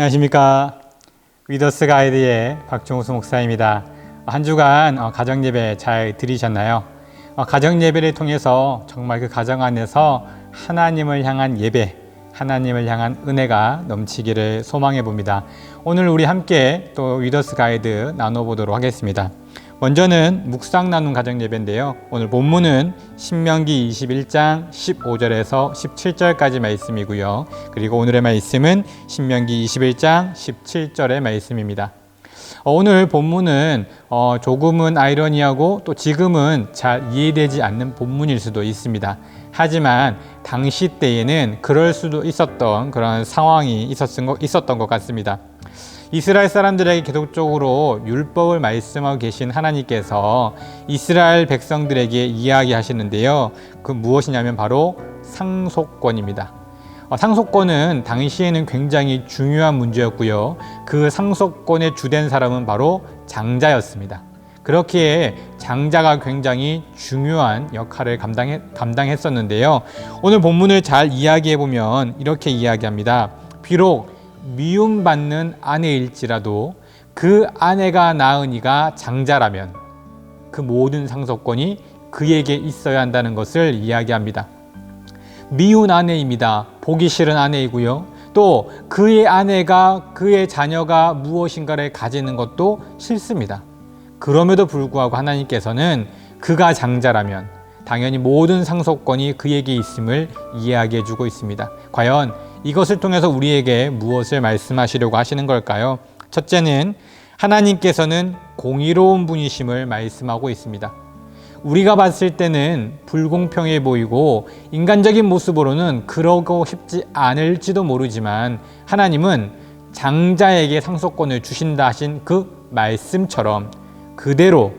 안녕하십니까 위더스 가이드의 박종수 목사입니다. 한 주간 어, 가정 예배 잘 들으셨나요? 어, 가정 예배를 통해서 정말 그 가정 안에서 하나님을 향한 예배, 하나님을 향한 은혜가 넘치기를 소망해 봅니다. 오늘 우리 함께 또 위더스 가이드 나눠 보도록 하겠습니다. 먼저는 묵상 나눔 가정 예배인데요. 오늘 본문은 신명기 21장 15절에서 17절까지 말씀이고요. 그리고 오늘의 말씀은 신명기 21장 17절의 말씀입니다. 어, 오늘 본문은 어, 조금은 아이러니하고 또 지금은 잘 이해되지 않는 본문일 수도 있습니다. 하지만 당시 때에는 그럴 수도 있었던 그런 상황이 있었던 것, 있었던 것 같습니다. 이스라엘 사람들에게 계속적으로 율법을 말씀하고 계신 하나님께서 이스라엘 백성들에게 이야기하시는데요. 그 무엇이냐면 바로 상속권입니다. 어, 상속권은 당시에는 굉장히 중요한 문제였고요. 그 상속권의 주된 사람은 바로 장자였습니다. 그렇기에 장자가 굉장히 중요한 역할을 감당해, 감당했었는데요. 오늘 본문을 잘 이야기해 보면 이렇게 이야기합니다. 비록 미움받는 아내일지라도 그 아내가 낳은 이가 장자라면 그 모든 상속권이 그에게 있어야 한다는 것을 이야기합니다. 미운 아내입니다. 보기 싫은 아내이고요. 또 그의 아내가 그의 자녀가 무엇인가를 가지는 것도 싫습니다. 그럼에도 불구하고 하나님께서는 그가 장자라면 당연히 모든 상속권이 그에게 있음을 이야기해 주고 있습니다. 과연 이것을 통해서 우리에게 무엇을 말씀하시려고 하시는 걸까요? 첫째는 하나님께서는 공의로운 분이심을 말씀하고 있습니다. 우리가 봤을 때는 불공평해 보이고 인간적인 모습으로는 그러고 싶지 않을지도 모르지만 하나님은 장자에게 상속권을 주신다 하신 그 말씀처럼 그대로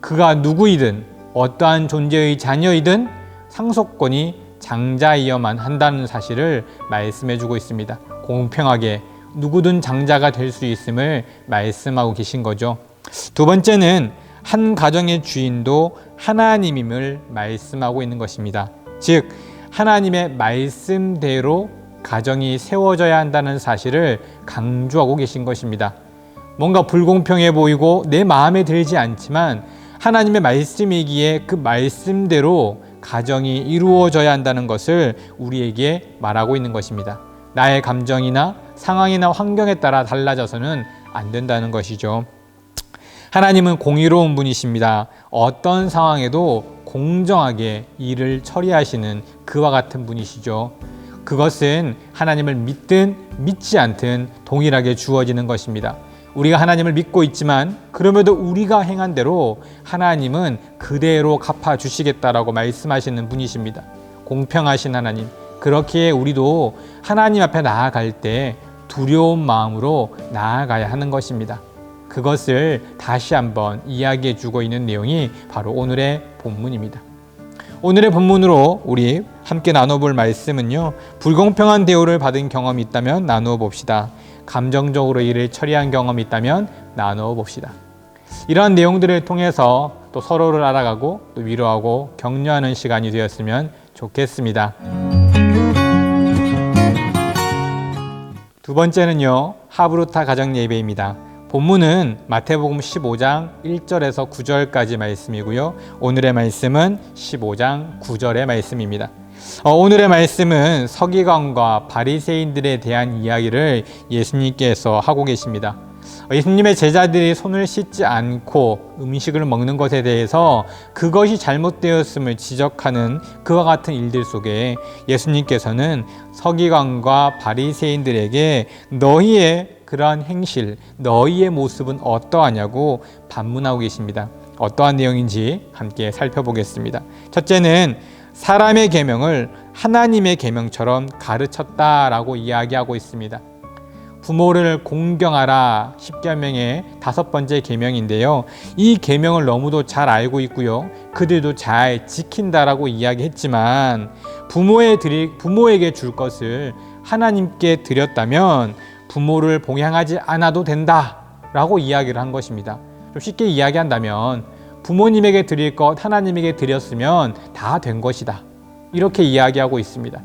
그가 누구이든 어떠한 존재의 자녀이든 상속권이 장자이어만 한다는 사실을 말씀해 주고 있습니다. 공평하게 누구든 장자가 될 수 있음을 말씀하고 계신 거죠. 두 번째는 한 가정의 주인도 하나님임을 말씀하고 있는 것입니다. 즉, 하나님의 말씀대로 가정이 세워져야 한다는 사실을 강조하고 계신 것입니다. 뭔가 불공평해 보이고 내 마음에 들지 않지만 하나님의 말씀이기에 그 말씀대로 가정이 이루어져야 한다는 것을 우리에게 말하고 있는 것입니다. 나의 감정이나 상황이나 환경에 따라 달라져서는 안 된다는 것이죠. 하나님은 공의로운 분이십니다. 어떤 상황에도 공정하게 일을 처리하시는 그와 같은 분이시죠. 그것은 하나님을 믿든 믿지 않든 동일하게 주어지는 것입니다. 우리가 하나님을 믿고 있지만 그럼에도 우리가 행한 대로 하나님은 그대로 갚아 주시겠다라고 말씀하시는 분이십니다. 공평하신 하나님. 그렇기에 우리도 하나님 앞에 나아갈 때 두려운 마음으로 나아가야 하는 것입니다. 그것을 다시 한번 이야기해 주고 있는 내용이 바로 오늘의 본문입니다. 오늘의 본문으로 우리 함께 나눠볼 말씀은요. 불공평한 대우를 받은 경험이 있다면 나누어 봅시다. 감정적으로 일을 처리한 경험이 있다면 나누어 봅시다. 이러한 내용들을 통해서 또 서로를 알아가고 또 위로하고 격려하는 시간이 되었으면 좋겠습니다. 두 번째는요. 하브루타 가정 예배입니다. 본문은 마태복음 15장 1절에서 9절까지 말씀이고요. 오늘의 말씀은 15장 9절의 말씀입니다. 어, 오늘의 말씀은 서기관과 바리새인들에 대한 이야기를 예수님께서 하고 계십니다. 어, 예수님의 제자들이 손을 씻지 않고 음식을 먹는 것에 대해서 그것이 잘못되었음을 지적하는 그와 같은 일들 속에 예수님께서는 서기관과 바리새인들에게 너희의 그러한 행실, 너희의 모습은 어떠하냐고 반문하고 계십니다. 어떠한 내용인지 함께 살펴보겠습니다. 첫째는 사람의 계명을 하나님의 계명처럼 가르쳤다라고 이야기하고 있습니다. 부모를 공경하라 십계명의 다섯 번째 계명인데요. 이 계명을 너무도 잘 알고 있고요. 그들도 잘 지킨다라고 이야기했지만 부모에 드리, 부모에게 줄 것을 하나님께 드렸다면 부모를 봉양하지 않아도 된다라고 이야기를 한 것입니다. 좀 쉽게 이야기한다면 부모님에게 드릴 것 하나님에게 드렸으면 다 된 것이다. 이렇게 이야기하고 있습니다.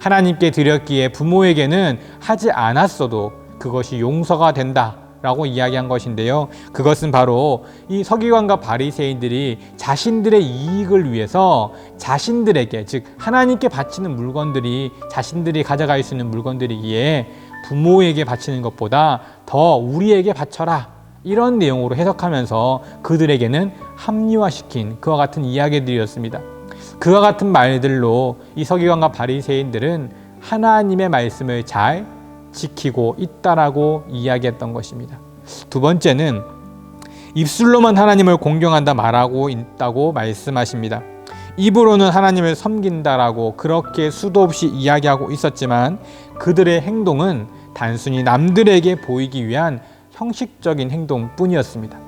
하나님께 드렸기에 부모에게는 하지 않았어도 그것이 용서가 된다. 라고 이야기한 것인데요. 그것은 바로 이 서기관과 바리새인들이 자신들의 이익을 위해서 자신들에게 즉 하나님께 바치는 물건들이 자신들이 가져갈 수 있는 물건들이기에 부모에게 바치는 것보다 더 우리에게 바쳐라 이런 내용으로 해석하면서 그들에게는 합리화시킨 그와 같은 이야기들이었습니다. 그와 같은 말들로 이 서기관과 바리새인들은 하나님의 말씀을 잘 지키고 있다라고 이야기했던 것입니다. 두 번째는 입술로만 하나님을 공경한다 말하고 있다고 말씀하십니다. 입으로는 하나님을 섬긴다라고 그렇게 수도 없이 이야기하고 있었지만 그들의 행동은 단순히 남들에게 보이기 위한 형식적인 행동뿐이었습니다.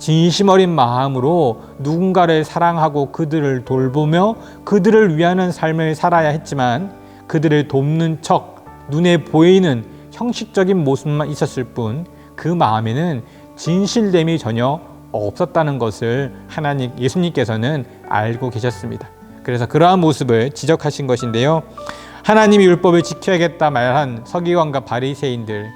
진심 어린 마음으로 누군가를 사랑하고 그들을 돌보며 그들을 위하는 삶을 살아야 했지만 그들을 돕는 척 눈에 보이는 형식적인 모습만 있었을 뿐 그 마음에는 진실됨이 전혀 없었다는 것을 하나님 예수님께서는 알고 계셨습니다. 그래서 그러한 모습을 지적하신 것인데요. 하나님이 율법을 지켜야겠다 말한 서기관과 바리새인들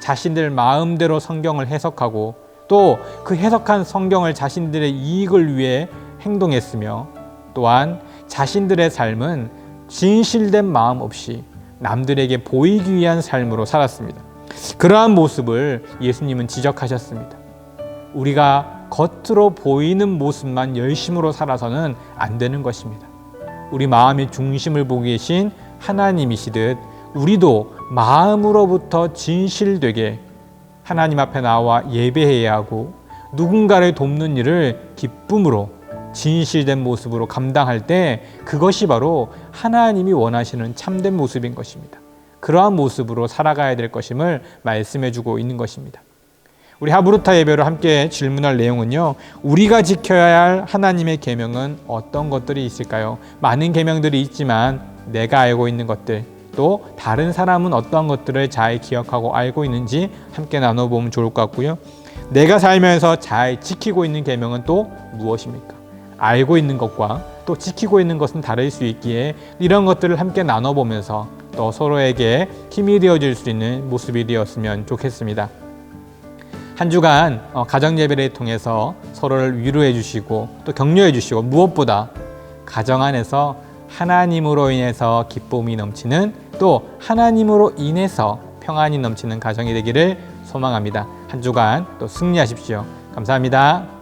자신들 마음대로 성경을 해석하고 또 그 해석한 성경을 자신들의 이익을 위해 행동했으며 또한 자신들의 삶은 진실된 마음 없이 남들에게 보이기 위한 삶으로 살았습니다. 그러한 모습을 예수님은 지적하셨습니다. 우리가 겉으로 보이는 모습만 열심으로 살아서는 안 되는 것입니다. 우리 마음의 중심을 보고 계신 하나님이시듯 우리도 마음으로부터 진실되게 하나님 앞에 나와 예배해야 하고 누군가를 돕는 일을 기쁨으로 진실된 모습으로 감당할 때 그것이 바로 하나님이 원하시는 참된 모습인 것입니다. 그러한 모습으로 살아가야 될 것임을 말씀해 주고 있는 것입니다. 우리 하브루타 예배로 함께 질문할 내용은요. 우리가 지켜야 할 하나님의 계명은 어떤 것들이 있을까요? 많은 계명들이 있지만 내가 알고 있는 것들 또 다른 사람은 어떤 것들을 잘 기억하고 알고 있는지 함께 나눠보면 좋을 것 같고요. 내가 살면서 잘 지키고 있는 계명은 또 무엇입니까? 알고 있는 것과 또 지키고 있는 것은 다를 수 있기에 이런 것들을 함께 나눠보면서 또 서로에게 힘이 되어줄 수 있는 모습이 되었으면 좋겠습니다. 한 주간 어, 가정 예배를 통해서 서로를 위로해 주시고 또 격려해 주시고 무엇보다 가정 안에서 하나님으로 인해서 기쁨이 넘치는 또 하나님으로 인해서 평안이 넘치는 가정이 되기를 소망합니다. 한 주간 또 승리하십시오. 감사합니다.